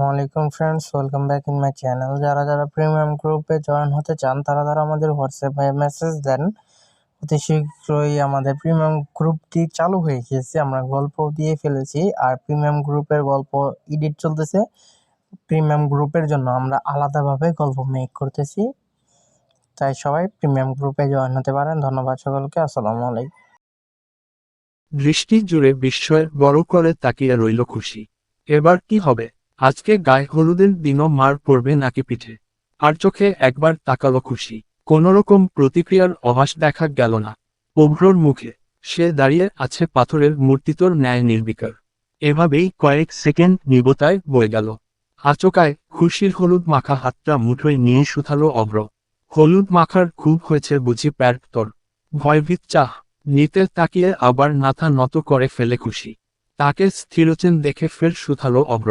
আসসালামাইকুম friends welcome back in my channel যারা যারা প্রিমিয়াম গ্রুপে জয়েন হতে চান, তারা তারা আমাদের হোয়াটসঅ্যাপে মেসেজ দেন। অতি শীঘ্রই আমাদের প্রিমিয়াম গ্রুপটি চালু হয়ে গিয়েছে। আমরা গল্প দিয়ে ফেলেছি, আর প্রিমিয়াম গ্রুপের গল্প এডিট চলতেছে। প্রিমিয়াম গ্রুপের জন্য আমরা আলাদাভাবে গল্প মেক করতেছি। তাই সবাই প্রিমিয়াম গ্রুপে জয়েন হতে পারেন। ধন্যবাদ সকলকে। আসসালামু আলাইকুম দৃষ্টি জুড়ে বিস্ময়ের বড় করে তাকিয়ে রইল খুশি। এবার কি হবে? আজকে গায়ে হলুদের দিনও মার পড়বে নাকি পিঠে। আর চোখে একবার তাকালো খুশি। কোনোরকম প্রতিক্রিয়ার অভাস দেখা গেল না। অভ্রর মুখে সে দাঁড়িয়ে আছে পাথরের মূর্তিতর ন্যায় নির্বিকার। এভাবেই কয়েক সেকেন্ড নিবতায় বয়ে গেল। আচকায় খুশির হলুদ মাখা হাতটা মুঠোয় নিয়ে শুথালো অভ্র। হলুদ মাখার খুব হয়েছে বুঝি প্যার তোর। ভয়ভীত চাহ, নিতে তাকিয়ে আবার নাথা নত করে ফেলে খুশি। তাকে স্থিরচেন দেখে ফের শুথালো অভ্র।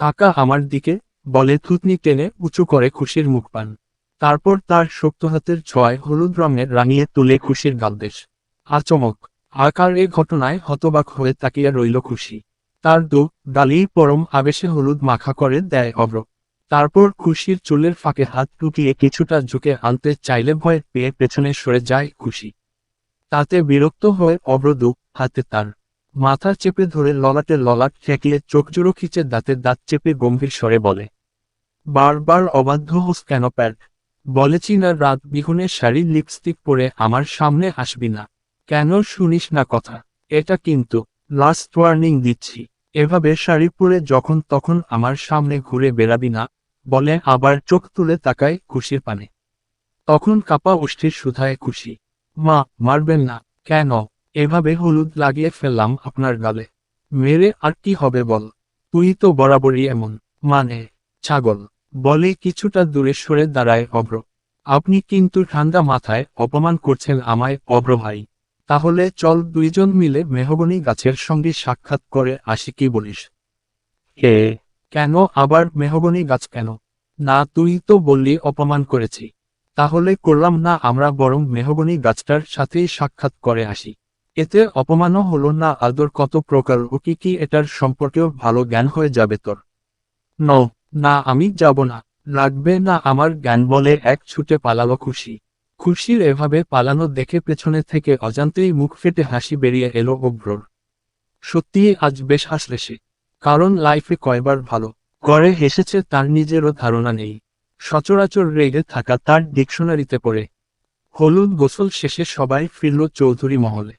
তাকা আমার দিকে, বলে থুতনি টেনে উঁচু করে খুশির মুখ পান। তারপর তার শক্ত হাতের ছোঁয়ায় হলুদ রঙের রাঙিয়ে তুলে খুশির গালদেশ। আচমক, আকার এ ঘটনায় হতবাক হয়ে তাকিয়ে রইল খুশি। তার দু গালি পরম আবেশে হলুদ মাখা করে দেয় অভ্র। তারপর খুশির চুলের ফাঁকে হাত টুকিয়ে কিছুটা ঝুঁকে আনতে চাইলে ভয় পেয়ে পেছনে সরে যায় খুশি। তাতে বিরক্ত হয়ে অব্রদু হাতে তার মাথা চেপে ধরে ললাটে ললাট ঠেকিয়ে চোখ জোড়ো খিচে দাঁতের দাঁত চেপে গম্ভীর স্বরে বলে, বারবার অবাধ্য হোস কেন প্যাট বলেছি না রাত বিহুনের শাড়ি লিপস্টিক পরে আমার সামনে আসবি না। কেন শুনিস না কথা? এটা কিন্তু লাস্ট ওয়ার্নিং দিচ্ছি। এভাবে শাড়ি পরে যখন তখন আমার সামনে ঘুরে বেরাবি না, বলে আবার চোখ তুলে তাকায় খুশির পানে। তখন কাপা উষ্ঠির সুধায় খুশি, মা, মারবেন না, কেন? এভাবে হলুদ লাগিয়ে ফেললাম আপনার গালে। মেরে আর কি হবে বল? তুই তো বরাবরই এমন। মানে ছাগল। বলে কিছুটা দূরে সরে দাঁড়ায় অভ্র। আপনি কিন্তু ঠান্ডা মাথায় অপমান করছেন আমায় অভ্র ভাই। তাহলে চল দুইজন মিলে মেহগনি গাছের সঙ্গে সাক্ষাৎ করে আসি কি বলিস? হে কেন আবার মেহগনি গাছ কেন? না তুই তো বললি অপমান করেছি। তাহলে করলাম না আমরা বরং মেহগনি গাছটার সাথেই সাক্ষাৎ করে আসি। এতে অপমানও হলো না, আদর কত প্রকার, ও কি কি এটার সম্পর্কেও ভালো জ্ঞান হয়ে যাবে তোর? ন, না, আমি যাব না। লাগবে না আমার জ্ঞান বলে এক ছুটে পালালো খুশি। খুশির এভাবে পালানো দেখে পেছনে থেকে অজান্তেই মুখ ফেটে হাসি বেরিয়ে এলো অভ্রর। সত্যিই আজ বেশ হাসলে সে। কারণ লাইফে কয়বার ভালো করে হেসেছে তার নিজেরও ধারণা নেই। সচরাচর রেগে থাকা তার ডিকশনারিতে পড়ে। হলুদ গোসল শেষে সবাই ফিরল চৌধুরী মহলে।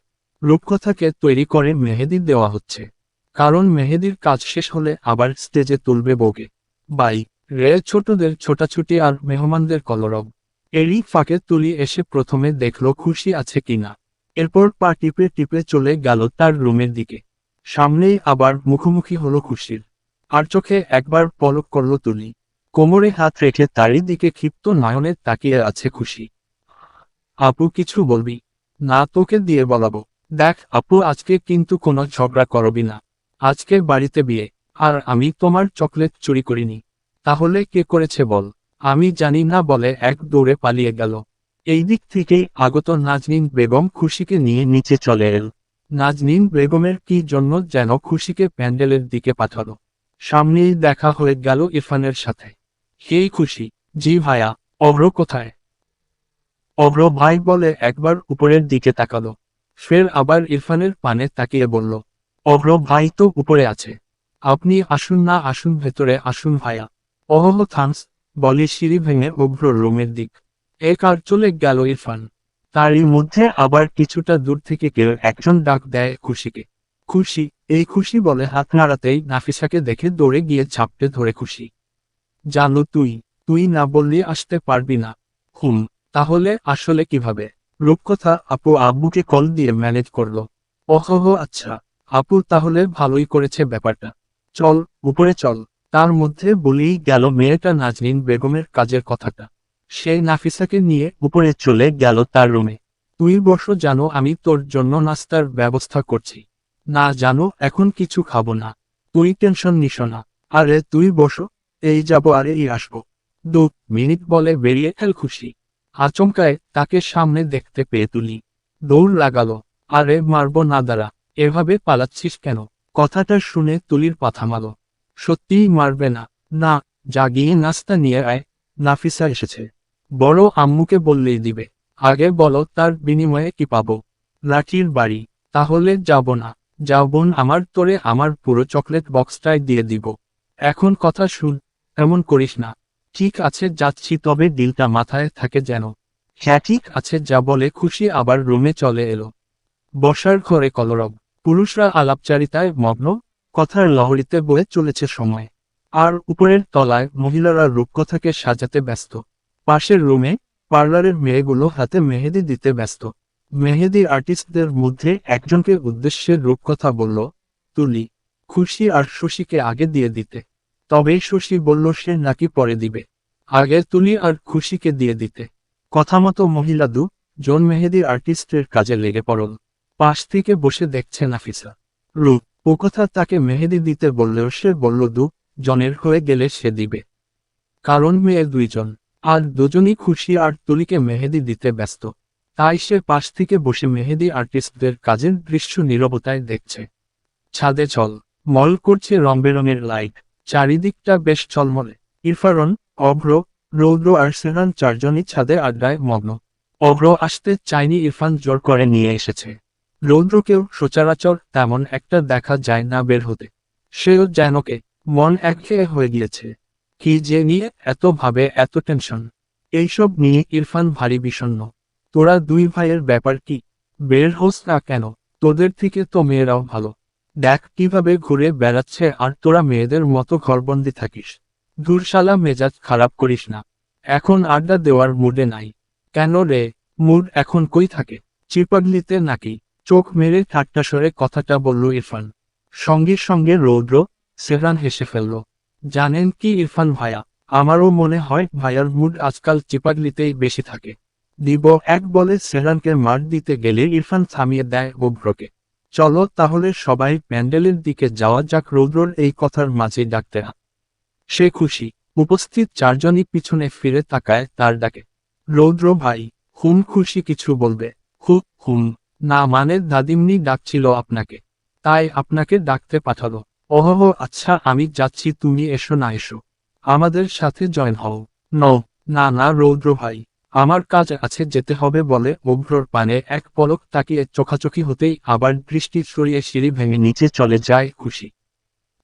রূপকথাকে তৈরি করে মেহেদি দেওয়া হচ্ছে। কারণ মেহেদির কাজ শেষ হলে আবার স্টেজে তুলবে বগে বাই, রে ছোটদের ছোটাছুটি আর মেহমানদের কলরব। এরই ফাঁকে তুলি এসে প্রথমে দেখল খুশি আছে কিনা এরপর পা টিপে টিপে চলে গেল তার রুমের দিকে। সামনেই আবার মুখোমুখি হলো খুশির। আর চোখে একবার পলক করল তুলি। কোমরে হাত রেখে তারই দিকে ক্ষিপ্ত নয়নে তাকিয়ে আছে খুশি। আপু কিছু বলবি? না তোকে দিয়ে বলাবো। দেখ, আপু, আজকে কিন্তু কোনো ঝগড়া করবি না। আজকে বাড়িতে বিয়ে। আর আমি তোমার চকলেট চুরি করিনি। তাহলে কে করেছে বল? আমি জানি না বলে এক দৌড়ে পালিয়ে গেল। এই দিক থেকেই আগত নাজনীন বেগম খুশিকে নিয়ে নিচে চলে এল। নাজনীন বেগমের কি জন্য যেন খুশিকে প্যান্ডেলের দিকে পাঠালো। সামনেই দেখা হয়ে গেল ইরফানের সাথে। সেই খুশি? জি ভাইয়া, অভ্র কোথায়? অভ্র ভাই বলে একবার উপরের দিকে তাকালো। ফের আবার ইরফানের পানে তাকিয়ে বলল অভ্র ভাই তো উপরে আছে। আপনি আসুন না, আসুন ভেতরে, আসুন ভাইয়া অহহ থামস। বলে, সিঁড়ি ভেঙে অভ্র রুমের দিক। এক আর চলে গেল ইরফান? তারই মধ্যে আবার কিছুটা দূর থেকে কেউ একজন ডাক দেয় খুশিকে। খুশি, এই খুশি বলে হাত নাড়াতেই নাফিসাকে দেখে দৌড়ে গিয়ে ঝাপটে ধরে খুশি। জানো তুই তুই না বললি আসতে পারবি না। হুম, তাহলে আসলে কীভাবে? রূপকথা আপু আব্বুকে কল দিয়ে ম্যানেজ করল। ওহো আচ্ছা। আপু তাহলে ভালোই করেছে ব্যাপারটা। চল, উপরে চল। তার মধ্যে বলেই গেল মেয়েটা নাজনীন বেগমের কাজের কথাটা। সেই নাফিসাকে নিয়ে উপরে চলে গেল তার রুমে। তুই বসো, জানো আমি তোর জন্য নাস্তার ব্যবস্থা করছি। না, জানো, এখন কিছু খাব না। তুই টেনশন নিস না। আরে, তুই বসো, এই যাব আরে এই আসব। দু মিনিট বলে বেরিয়ে এল খুশি। আচমকায় তাকে সামনে দেখতে পেয়ে তুলি। দৌড় লাগালো। আরে মারব না দাঁড়া, এভাবে পালাচ্ছিস কেন? কথাটা শুনে তুলির পাথা মালো সত্যিই মারবে না। না, জাগিয়ে নাস্তা নিয়ে আয়। নাফিসা এসেছে। বড় আম্মুকে বললেই দিবে। আগে বলো তার বিনিময়ে কি পাবো? লাঠির বাড়ি। তাহলে যাব না। যাও বোন, আমার তোরে আমার পুরো চকলেট বক্সটাই দিয়ে দিব। এখন কথা শুন, এমন করিস না। ঠিক আছে যাচ্ছি তবে ডিলটা মাথায় থাকে যেন। হ্যাঁ ঠিক আছে, যা বলে খুশি আবার রুমে চলে এলো। বসার ঘরে কলরব। পুরুষরা আলাপচারিতায় মগ্ন। কথার লহরিতে বয়ে চলেছে সময়। আর উপরের তলায় মহিলারা রূপকথাকে সাজাতে ব্যস্ত। পাশের রুমে পার্লারের মেয়েগুলো হাতে মেহেদি দিতে ব্যস্ত। মেহেদি আর্টিস্টদের মধ্যে একজনকে উদ্দেশ্যে রূপকথা বলল, তুলি, খুশি আর শশীকে আগে দিয়ে দিতে। তবে শশী বলল, সে নাকি পরে দিবে। আগে তুলি আর খুশিকে দিয়ে দিতে। কথা মতো মহিলা দু, জন মেহেদি আর্টিস্টের কাজে লেগে পড়ল। পাশ থেকে বসে দেখছে নাফিসা। রূপ ও কথা তাকে মেহেদি দিতে বললেও সে বলল, দু, জনের হয়ে গেলে সে দিবে। কারণ মেয়ে দুইজন, আর দুজনই খুশি আর তুলিকে মেহেদি দিতে ব্যস্ত। তাই সে পাশ থেকে বসে মেহেদি আর্টিস্টদের কাজের দৃশ্য নীরবতায় দেখছে। ছাদে চল, মল করছে রংবেরঙের লাইট। চারিদিকটা বেশ চলমলে। ইরফারন, অভ্র, রৌদ্র আর সেহান চারজনই ছাদে আড্ডায় মগ্ন। অভ্র আসতে চাইনি ইরফান জোর করে নিয়ে এসেছে। রৌদ্রকেও সচরাচর তেমন একটা দেখা যায় না বের হতে। সেও যেনকে মন একঘেয়ে হয়ে গিয়েছে। কি যে নিয়ে এত ভাবে এত টেনশন। এইসব নিয়ে ইরফান ভারী বিষণ্ণ। তোরা দুই ভাইয়ের ব্যাপার কি? বের হোস না কেন? তোদের থেকে তো মেয়েরাও ভালো। দেখ কীভাবে ঘুরে বেড়াচ্ছে আর তোরা মেয়েদের মতো ঘরবন্দি থাকিস। দূরশালা মেজাজ খারাপ করিস না। এখন আড্ডা দেওয়ার মুডে নাই। কেন রে? মুড এখন কই থাকে? চিপাগলিতে নাকি? চোখ মেরে ঠাট্টা সরে কথাটা বলল ইরফান। সঙ্গে সঙ্গে রৌদ্র সেহরান হেসে ফেলল। জানেন কি ইরফান ভাইয়া আমারও মনে হয় ভাইয়ার মুড আজকাল চিপাগলিতেই বেশি থাকে। দিব এক বলে সেহরানকে মার দিতে গেলে ইরফান থামিয়ে দেয় অভ্রকে চলো তাহলে সবাই প্যান্ডেলের দিকে যাওয়া যাক, রৌদ্রর এই কথার মাঝে ডাকতে। সে খুশি। উপস্থিত চারজনই পিছনে ফিরে তাকায় তার ডাকে। রৌদ্র ভাই হুম খুশি কিছু বলবে। হু হুম না মানে দাদিমনি ডাকছিল আপনাকে। তাই আপনাকে ডাকতে পাঠালো। ওহো আচ্ছা আমি যাচ্ছি, তুমি এসো না, এসো। আমাদের সাথে জয়েন হও। ন, না না, রৌদ্র ভাই। আমার কাজ আছে যেতে হবে বলে অভ্রর পানে এক পলক তাকিয়ে চোখাচোখি হতেই আবার দৃষ্টি সরিয়ে সিঁড়ি ভেঙে নিচে চলে যায় খুশি।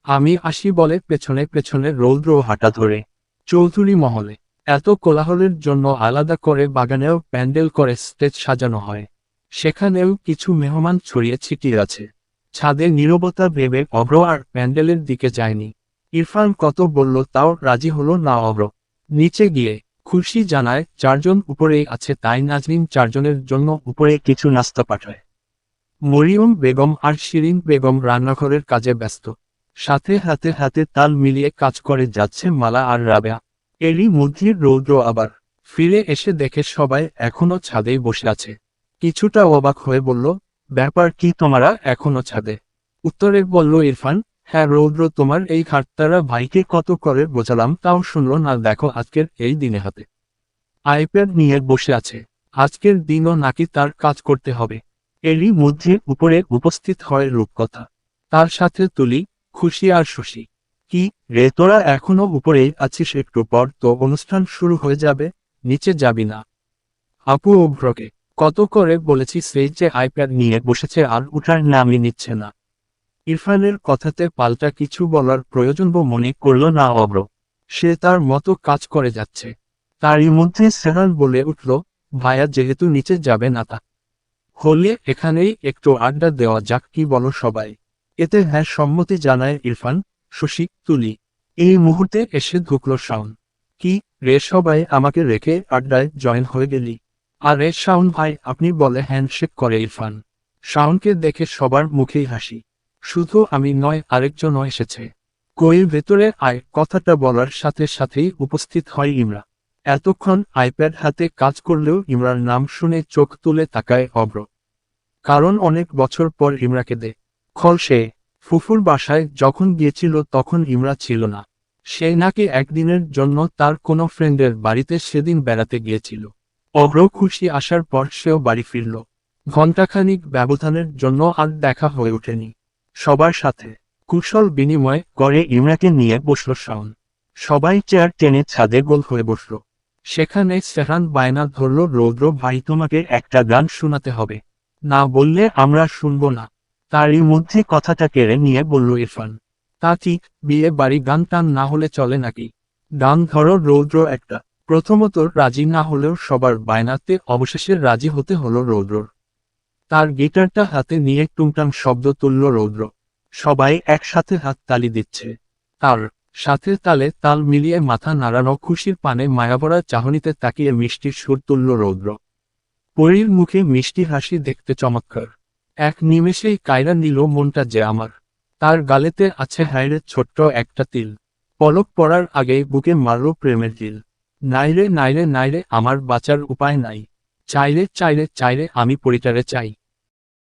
আমি আসি বলে পেছনে পেছনে রৌদ্র হাঁটা ধরে। চৌধুরী মহলে। এত কোলাহলের জন্য আলাদা করে বাগানেও প্যান্ডেল করে স্টেজ সাজানো হয়। সেখানেও কিছু মেহমান ছড়িয়ে ছিটিয়ে আছে। ছাদে নীরবতা ভেবে অভ্র আর প্যান্ডেলের দিকে যায়নি। ইরফান কত বলল, তাও রাজি হলো না অভ্র? নিচে গিয়ে খুশি জানায়, চারজন উপরেই আছে তাই নাজরিন চারজনের জন্য উপরে কিছু নাস্তা পাঠায়। মরিয়ম বেগম আর শিরিন বেগম রান্নাঘরের কাজে ব্যস্ত। সাথে হাতে হাতে তাল মিলিয়ে কাজ করে যাচ্ছে মালা আর রাবেয়া। এরই মধ্যে রৌদ্র আবার ফিরে এসে দেখে সবাই এখনও ছাদেই বসে আছে। কিছুটা অবাক হয়ে বলল, ব্যাপার কি তোমারা এখনও ছাদে? উত্তরে বলল, ইরফান হ্যাঁ রৌদ্র, তোমার এই খাটতারা ভাইকে কত করে বোঝালাম, তাও শুনলো না, দেখো আজকের এই দিনে হাতে। আইপ্যাড নিয়ে বসে আছে। আজকের দিনও নাকি তার কাজ করতে হবে। এরই মধ্যে উপরে উপস্থিত হয় রূপকথা। তার সাথে তুলি, খুশি আর শশী। কি রে, তোরা এখনও উপরেই আছিস একটু পর, তো অনুষ্ঠান শুরু হয়ে যাবে, নিচে যাবি না। আপু অভ্রকে, কত করে বলেছি সেই যে আইপ্যাড নিয়ে বসেছে আর উঠার নামই নিচ্ছে না। ইরফানের কথাতে পাল্টা কিছু বলার প্রয়োজন মনে করল না অব্র সে তার মতো কাজ করে যাচ্ছে। তারই মধ্যে সেহান বলে উঠল ভাইয়া যেহেতু নিচে যাবে না তা। হলে এখানেই একটু আড্ডা দেওয়া যাক, কি বলো সবাই? এতে হ্যাঁ সম্মতি জানায় ইরফান, শশী, তুলি। এই মুহূর্তে এসে ঢুকল শাওন। কি রে সবাই, আমাকে রেখে আড্ডায় জয়েন হয়ে গেলি? আর রে শাওন ভাই, আপনি বলে হ্যান্ডশেক করে ইরফান। শাওনকে দেখে সবার মুখেই হাসি। শুধু আমি নয়, আরেকজনও এসেছে। কইর ভেতরে? আয়, কথাটা বলার সাথে সাথেই উপস্থিত হয় ইমরা। এতক্ষণ আইপ্যাড হাতে কাজ করলেও ইমরার নাম শুনে চোখ তুলে তাকায় অব্র কারণ অনেক বছর পর ইমরাকে দে। খল সে, ফুফুর বাসায় যখন গিয়েছিল তখন ইমরা ছিল না। সে নাকি একদিনের জন্য তার কোনো ফ্রেন্ডের বাড়িতে সেদিন বেড়াতে গিয়েছিল। অব্র খুশি আসার পর সেও বাড়ি ফিরল। ঘণ্টাখানিক ব্যবধানের জন্য আর দেখা হয়ে ওঠেনি। সবার সাথে। কুশল বিনিময় করে ইমরাকে নিয়ে বসল শাওন। সবাই চেয়ার টেনে ছাদে গোল হয়ে বসল। সেখানে সেহান বায়না ধরল, রৌদ্র ভাই, তোমাকে একটা গান শোনাতে হবে। না বললে আমরা শুনব না। তারই মধ্যে কথাটা কেড়ে নিয়ে বলল ইরফান। তা ঠিক, বিয়ে বাড়ি গান টান না হলে চলে নাকি? গান ধরো, রৌদ্র একটা। প্রথমত রাজি না হলেও সবার বায়নাতে অবশেষে রাজি হতে হলো রৌদ্রর। তার গিটারটা হাতে নিয়ে টুংটাং শব্দ তুলল রৌদ্র। সবাই একসাথে হাত তালি দিচ্ছে। তার সাথে তালে তাল মিলিয়ে মাথা নাড়ানো খুশির পানে মায়াবরা চাহনিতে তাকিয়ে মিষ্টির সুর তুলল রৌদ্র। পরীর মুখে মিষ্টি হাসি দেখতে চমৎকার। এক নিমেষেই কায়রা নিল মনটা যে আমার। তার গালেতে আছে হাইরে ছোট্ট একটা তিল। পলক পড়ার আগেই বুকে মারল প্রেমের তিল নাইরে নাইরে নাইরে, আমার বাঁচার উপায় নাই। চাইরে চাইলে চাইলে আমি পরিটারে চাই।